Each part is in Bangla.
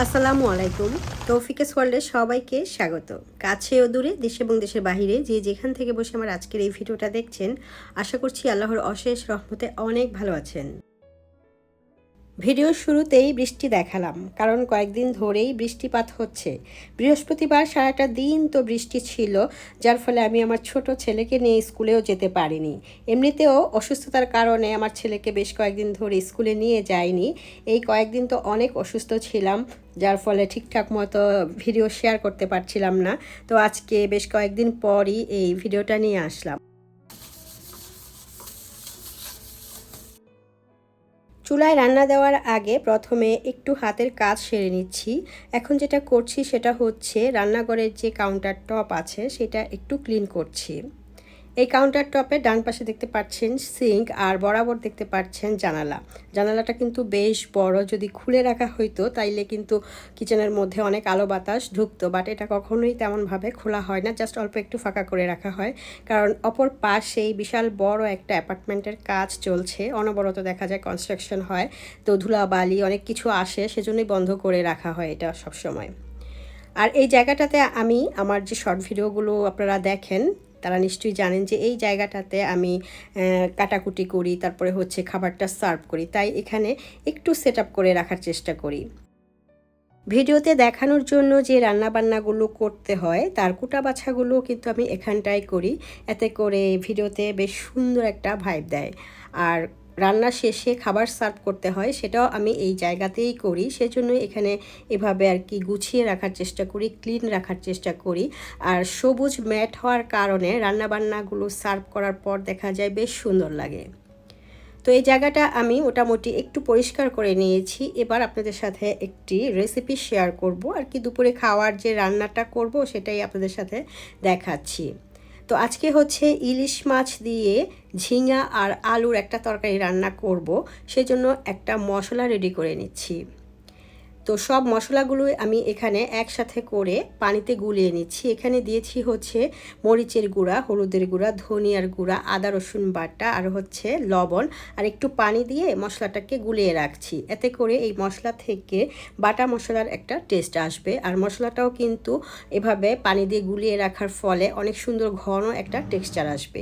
আসসালামু আলাইকুম। তৌফিকেস ওয়ার্ল্ডে সবাইকে স্বাগত। কাছে ও দূরে, দেশ এবং দেশের বাহিরে যে যেখান থেকে বসে আমার আজকের এই ভিডিওটা দেখছেন, আশা করছি আল্লাহর অশেষ রহমতে অনেক ভালো আছেন। ভিডিওর শুরুতেই বৃষ্টি দেখালাম, কারণ কয়েকদিন ধরেই বৃষ্টিপাত হচ্ছে। বৃহস্পতিবার সারাটা দিন তো বৃষ্টি ছিল, যার ফলে আমি আমার ছোট ছেলেকে নিয়ে স্কুলেও যেতে পারিনি। এমনিতেও অসুস্থতার কারণে আমার ছেলেকে বেশ কয়েকদিন ধরে স্কুলে নিয়ে যাইনি। এই কয়েকদিন তো অনেক অসুস্থ ছিলাম, যার ফলে ঠিকঠাক মতো ভিডিও শেয়ার করতে পারছিলাম না। তো আজকে বেশ কয়েকদিন পরই এই ভিডিওটা নিয়ে আসলাম। চুলায় রান্না দেওয়ার আগে প্রথমে একটু হাতের কাজ সেরে নিচ্ছি। এখন যেটা করছি সেটা হচ্ছে রান্নাঘরের যে কাউন্টার টপ আছে সেটা একটু ক্লিন করছি। এই কাউন্টার টপে ডান পাশে দেখতে পাচ্ছেন সিঙ্ক আর বরাবর দেখতে পাচ্ছেন জানালা। জানালাটা কিন্তু বেশ বড়, যদি খুলে রাখা হইতো তাইলে কিন্তু কিচেনের মধ্যে অনেক আলো বাতাস ঢুকতো বাট এটা কখনোই তেমনভাবে খোলা হয় না জাস্ট অল্প একটু ফাঁকা করে রাখা হয়। কারণ অপর পাশেই বিশাল বড় একটা অ্যাপার্টমেন্টের কাজ চলছে, অনবরত দেখা যায় কনস্ট্রাকশন হয়, তো ধুলা বালি অনেক কিছু আসে, সেজন্যই বন্ধ করে রাখা হয় এটা সবসময়। আর এই জায়গাটাতে আমি আমার যে শর্ট ভিডিওগুলো আপনারা দেখেন তারা নিশ্চয়ই জানেন যে এই জায়গাটাতে আমি কাটাকুটি করি, তারপরে হচ্ছে খাবারটা সার্ভ করি। তাই এখানে একটু সেট করে রাখার চেষ্টা করি। ভিডিওতে দেখানোর জন্য যে রান্নাবান্নাগুলো করতে হয়, তার কুটা বাছাগুলো কিন্তু আমি এখানটায় করি। এতে করে ভিডিওতে বেশ সুন্দর একটা ভাইব দেয়। আর রান্না শেষে খাবার সার্ভ করতে হয়, সেটাও আমি এই জায়গাতেই করি। সেজন্য এখানে এভাবে আর কি গুছিয়ে রাখার চেষ্টা করি ক্লিন রাখার চেষ্টা করি। আর সবুজ ম্যাট হওয়ার কারণে রান্নাবান্নাগুলো সার্ভ করার পর দেখা যায় বেশ সুন্দর লাগে। তো এই জায়গাটা আমি মোটামুটি একটু পরিষ্কার করে নিয়েছি। এবার আপনাদের সাথে একটি রেসিপি শেয়ার করব। আর কি দুপুরে খাওয়ার যে রান্নাটা করব, সেটাই আপনাদের সাথে দেখাচ্ছি। তো আজকে হচ্ছে ইলিশ মাছ দিয়ে ঝিঙা আর আলুর একটা তরকারি রান্না করব, সেজন্য একটা মশলা রেডি করে নিচ্ছি। তো সব মশলাগুলোই আমি এখানে একসাথে করে পানিতে গুলিয়ে নিচ্ছি। এখানে দিয়েছি হচ্ছে মরিচের গুঁড়া, হলুদের গুঁড়া, ধনিয়ার গুঁড়া, আদা, রসুন বাটা আর হচ্ছে লবণ। আর একটু পানি দিয়ে মশলাটাকে গুলিয়ে রাখছি। এতে করে এই মশলা থেকে বাটা মশলার একটা টেস্ট আসবে। আর মশলাটাও কিন্তু এভাবে পানি দিয়ে গুলিয়ে রাখার ফলে অনেক সুন্দর ঘন একটা টেক্সচার আসবে।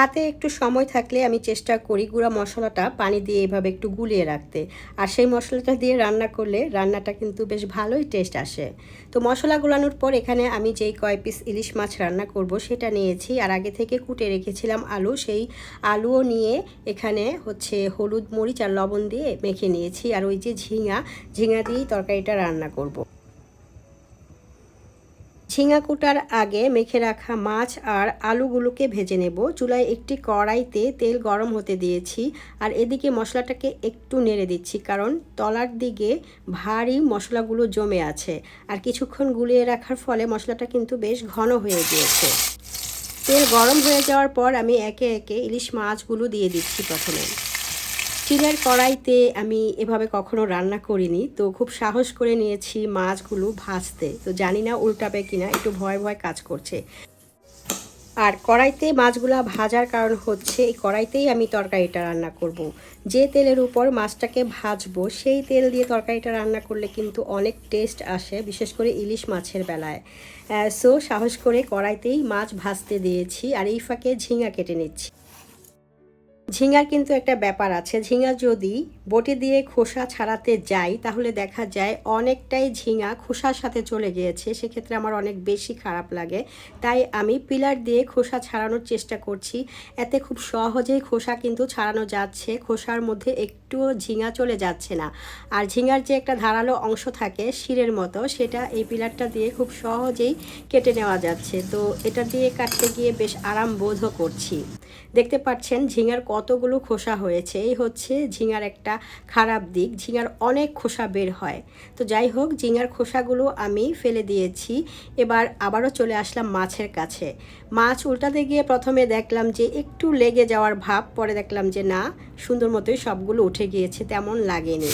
হাতে একটু সময় থাকলে আমি চেষ্টা করি গুঁড়া মশলাটা পানি দিয়ে এভাবে একটু গুলিয়ে রাখতে। আর সেই মশলাটা দিয়ে রান্না করলে রান্নাটা কিন্তু বেশ ভালোই টেস্ট আসে। তো মশলা গুলানোর পর এখানে আমি যেই কয় পিস ইলিশ মাছ রান্না করব সেটা নিয়েছি। আর আগে থেকে কুটে রেখেছিলাম আলু, সেই আলুও নিয়ে এখানে হচ্ছে হলুদ মরিচ আর লবণ দিয়ে মেখে নিয়েছি। আর ওই যে ঝিঙা ঝিঙা দিয়েই তরকারিটা রান্না করব। ঝিঙা কুটার আগে মেখে রাখা মাছ আর আলুগুলোকে ভেজে নেব। চুলায় একটি কড়াইতে তেল গরম হতে দিয়েছি আর এদিকে মশলাটাকে একটু নেড়ে দিচ্ছি কারণ তলার দিকে ভারী মশলাগুলো জমে আছে আর কিছুক্ষণ গুলিয়ে রাখার ফলে মশলাটা কিন্তু বেশ ঘন হয়ে গিয়েছে। তেল গরম হয়ে যাওয়ার পর আমি একে একে ইলিশ মাছগুলো দিয়ে দিচ্ছি প্রথমে। স্টিলের কড়াইতে আমি এভাবে কখনো রান্না করিনি। তো খুব সাহস করে নিয়েছি মাছগুলো ভাজতে। তো জানি না উল্টাবে কিনা, একটু ভয় ভয় কাজ করছে। আর কড়াইতে মাছগুলা ভাজার কারণ হচ্ছে, এই কড়াইতেই আমি তরকারিটা রান্না করব। যে তেলের উপর মাছটাকে ভাজবো, সেই তেল দিয়ে তরকারিটা রান্না করলে কিন্তু অনেক টেস্ট আসে, বিশেষ করে ইলিশ মাছের বেলায়। সো সাহস করে কড়াইতেই মাছ ভাজতে দিয়েছি, আর এই ফাঁকে ঝিঙা কেটে নিচ্ছি। ঝিঙার কিন্তু একটা ব্যাপার আছে। ঝিঙ্গা যদি বটি দিয়ে খোসা ছাড়াতে যাই, তাহলে দেখা যায় অনেকটাই ঝিঙা খোসার সাথে চলে গিয়েছে। সেক্ষেত্রে আমার অনেক বেশি খারাপ লাগে। তাই আমি পিলার দিয়ে খোসা ছাড়ানোর চেষ্টা করছি। এতে খুব সহজেই খোসা কিন্তু ছাড়ানো যাচ্ছে। খোসার মধ্যে একটুও ঝিঙা চলে যাচ্ছে না। আর ঝিঙার যে একটা ধারালো অংশ থাকে শিরের মতো, সেটা এই পিলারটা দিয়ে খুব সহজেই কেটে নেওয়া যাচ্ছে। তো এটা দিয়ে কাটতে গিয়ে বেশ আরাম বোধও করছি। দেখতে পাচ্ছেন ঝিঙার কতগুলো খোসা হয়েছে। এই হচ্ছে ঝিঙার একটা খারাপ দিক, ঝিঙার অনেক খোসা বের হয়। তো যাই হোক, ঝিঙার খোসাগুলো আমি ফেলে দিয়েছি। এবার আবারও চলে আসলাম মাছের কাছে। মাছ উল্টাতে গিয়ে প্রথমে দেখলাম যে একটু লেগে যাওয়ার ভাব, পরে দেখলাম যে না, সুন্দর মতোই সবগুলো উঠে গিয়েছে, তেমন লাগেনি।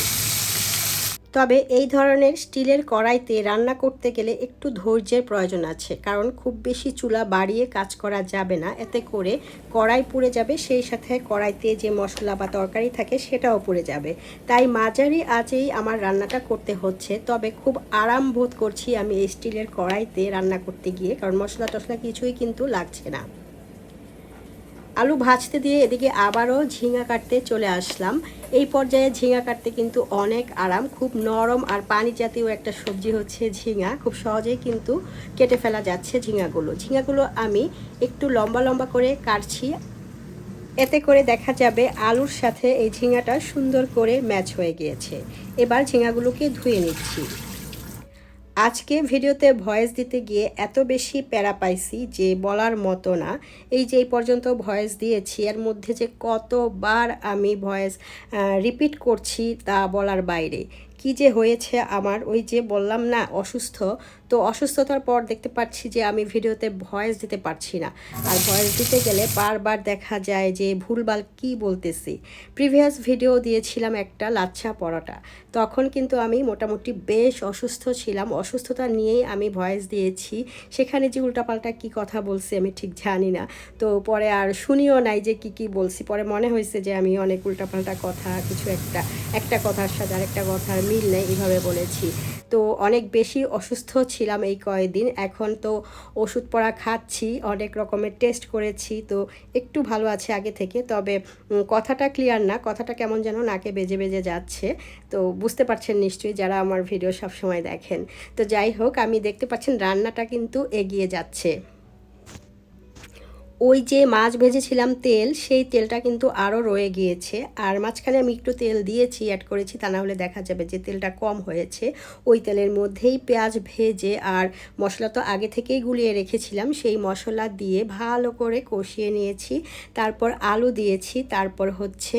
তবে এই ধরনের স্টিলের কড়াইতে রান্না করতে গেলে একটু ধৈর্যের প্রয়োজন আছে, কারণ খুব বেশি চুলা বাড়িয়ে কাজ করা যাবে না। এতে করে কড়াই পুড়ে যাবে, সেই সাথে কড়াইতে যে মশলা বা তরকারি থাকে সেটাও পুড়ে যাবে। তাই মাঝারি আজেই আমার রান্নাটা করতে হচ্ছে, তবে খুব আরাম বোধ করছি আমি এই স্টিলের কড়াইতে রান্না করতে গিয়ে, কারণ মশলা টশলা কিছুই কিন্তু লাগছে না। আলু ভাজতে দিয়ে এদিকে আবারও ঝিঙা কাটতে চলে আসলাম। এই পর্যায়ে ঝিঙা কাটতে কিন্তু অনেক আরাম, খুব নরম আর পানি জাতীয় একটা সবজি হচ্ছে ঝিঙা। খুব সহজেই কিন্তু কেটে ফেলা যাচ্ছে ঝিঙাগুলো। ঝিঙাগুলো আমি একটু লম্বা লম্বা করে কাটছি। এতে করে দেখা যাবে আলুর সাথে এই ঝিঙাটা সুন্দর করে ম্যাচ হয়ে গিয়েছে। এবার ঝিঙাগুলোকে ধুয়ে নিচ্ছি। আজকে ভিডিওতে ভয়েস দিতে গিয়ে এত বেশি প্যারা পাইছি যে বলার মতো না। এই যে এই পর্যন্ত ভয়েস দিয়েছি, এর মধ্যে যে কতবার আমি ভয়েস রিপিট করছি তা বলার বাইরে। কি যে হয়েছে আমার, ওই যে বললাম না, অসুস্থ। তো অসুস্থতার পর দেখতে পাচ্ছি যে আমি ভিডিওতে ভয়েস দিতে পারছি না। আর ভয়েস দিতে গেলে বারবার দেখা যায় যে ভুলভাল কি বলতেছি। প্রিভিয়াস ভিডিও দিয়েছিলাম একটা লাচ্ছা পরোটা। তখন কিন্তু আমি মোটামুটি বেশ অসুস্থ ছিলাম। অসুস্থতা নিয়েই আমি ভয়েস দিয়েছি। সেখানে যে উল্টাপাল্টা কি কথা বলছি আমি ঠিক জানি না। তো পরে আর শুনিও নাই যে কি কি বলছি। পরে মনে হয়েছে যে আমি অনেক উল্টাপাল্টা কথা, কিছু একটা একটা কথার সাথে আর আরেকটা কথার মিল নেই, এইভাবে বলেছি। তো অনেক বেশি অসুস্থ ছিলাম এই কয়েকদিন। এখন তো ওষুধ পড়া খাচ্ছি, অনেক রকমের টেস্ট করেছি, তো একটু ভালো আছে আগে থেকে। তবে কথাটা ক্লিয়ার না, কথাটা কেমন যেন নাকে বেজে বেজে যাচ্ছে। তো বুঝতে পারছেন নিশ্চয়ই যারা আমার ভিডিও সবসময় দেখেন। তো যাই হোক, আমি দেখতে পাচ্ছেন রান্নাটা কিন্তু এগিয়ে যাচ্ছে। ওই যে মাছ ভেজেছিলাম তেল, সেই তেলটা কিন্তু আরও রয়ে গিয়েছে। আর মাঝখানে আমি একটু তেল দিয়েছি অ্যাড করেছি, তা না হলে দেখা যাবে যে তেলটা কম হয়েছে। ওই তেলের মধ্যেই পেঁয়াজ ভেজে আর মশলা তো আগে থেকেই গুলিয়ে রেখেছিলাম, সেই মশলা দিয়ে ভালো করে কষিয়ে নিয়েছি। তারপর আলু দিয়েছি, তারপর হচ্ছে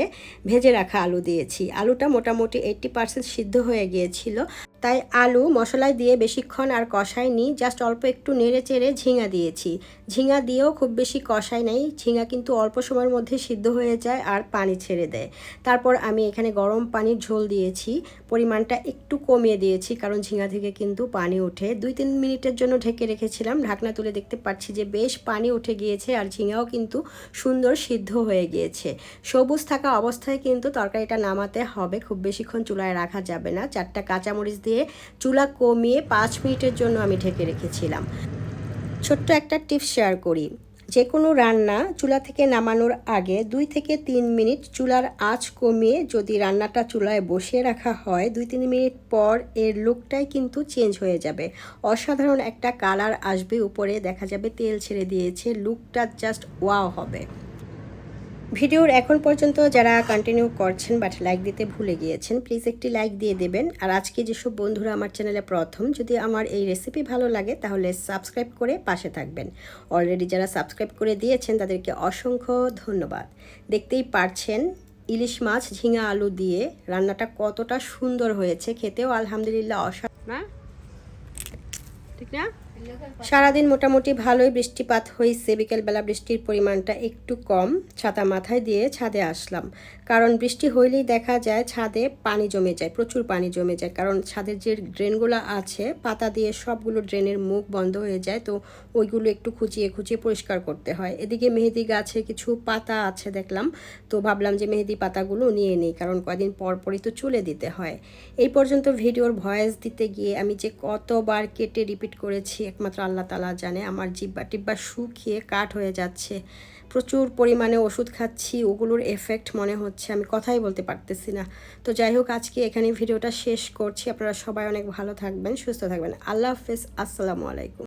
ভেজে রাখা আলু দিয়েছি। আলুটা মোটামুটি এইট্টি পার্সেন্ট সিদ্ধ হয়ে গিয়েছিল। তাই আলু মশলায় দিয়ে বেশিক্ষণ আর কষাইনি জাস্ট অল্প একটু নেড়ে চেড়ে ঝিঙা দিয়েছি। ঝিঙা দিয়েও খুব বেশি কষাই নেই, ঝিঙা কিন্তু অল্প সময়ের মধ্যে সিদ্ধ হয়ে যায় আর পানি ছেড়ে দেয়। তারপর আমি এখানে গরম পানির ঝোল দিয়েছি, পরিমাণটা একটু কমিয়ে দিয়েছি, কারণ ঝিঙা থেকে কিন্তু পানি ওঠে। দুই তিন মিনিটের জন্য ঢেকে রেখেছিলাম, ঢাকনা তুলে দেখতে পাচ্ছি যে বেশ পানি উঠে গিয়েছে আর ঝিঙাও কিন্তু সুন্দর সিদ্ধ হয়ে গিয়েছে। সবুজ থাকা অবস্থায় কিন্তু তরকারিটা নামাতে হবে, খুব বেশিক্ষণ চুলায় রাখা যাবে না। চারটা কাঁচামরিচ দিয়ে চুলা কমিয়ে পাঁচ মিনিটের জন্য আমি ঢেকে রেখেছিলাম। ছোট্ট একটা টিপস শেয়ার করি। যে কোনো রান্না চুলা থেকে নামানোর আগে দুই থেকে তিন মিনিট চুলার আঁচ কমিয়ে যদি রান্নাটা চুলায় বসিয়ে রাখা হয়, দুই তিন মিনিট পর এর লুকটাই কিন্তু চেঞ্জ হয়ে যাবে। অসাধারণ একটা কালার আসবে উপরে, দেখা যাবে তেল ছেড়ে দিয়েছে, লুকটা জাস্ট ওয়াও হবে। ভিডিওর এখন পর্যন্ত যারা কন্টিনিউ করছেন বাট লাইক দিতে ভুলে গিয়েছেন প্লিজ একটি লাইক দিয়ে দেবেন। আর আজকে যেসব বন্ধুরা আমার চ্যানেলে প্রথম, যদি আমার এই রেসিপি ভালো লাগে, তাহলে সাবস্ক্রাইব করে পাশে থাকবেন। অলরেডি যারা সাবস্ক্রাইব করে দিয়েছেন, তাদেরকে অসংখ্য ধন্যবাদ। দেখতেই পারছেন, ইলিশ মাছ, ঝিঙা আলু দিয়ে রান্নাটা কতটা সুন্দর হয়েছে, খেতেও আলহামদুলিল্লাহ অসাধারণ ঠিক না? সারাদিন মোটামুটি ভালোই বৃষ্টিপাত হয়েছে। বিকেলবেলা বৃষ্টির পরিমাণটা একটু কম, ছাতা মাথায় দিয়ে ছাদে আসলাম। কারণ বৃষ্টি হইলেই দেখা যায় ছাদে পানি জমে যায়, প্রচুর পানি জমে যায়। কারণ ছাদের যে ড্রেনগুলো আছে, পাতা দিয়ে সবগুলো ড্রেনের মুখ বন্ধ হয়ে যায়, তো ওইগুলো একটু খুঁচিয়ে খুঁচিয়ে পরিষ্কার করতে হয়। এদিকে মেহেদি গাছে কিছু পাতা আছে দেখলাম, তো ভাবলাম যে মেহেদি পাতাগুলো নিয়ে নিই, কারণ কয়দিন পর পরই তো চুলে দিতে হয়। এই পর্যন্ত ভিডিওর ভয়েস দিতে গিয়ে আমি যে কতবার কেটে রিপিট করেছি একমাত্র আল্লাহ তালা জানে। আমার জিব্বা টিব্বা শুকিয়ে কাঠ হয়ে যাচ্ছে। প্রচুর পরিমাণে ওষুধ খাচ্ছি, ওগুলোর এফেক্ট মনে হচ্ছে। আমি কথাই বলতে পারতেছি না। তো যাই হোক, আজকে এখানে ভিডিওটা শেষ করছি। আপনারা সবাই অনেক ভালো থাকবেন, সুস্থ থাকবেন। আল্লাহ হাফেজ, আসসালামু আলাইকুম।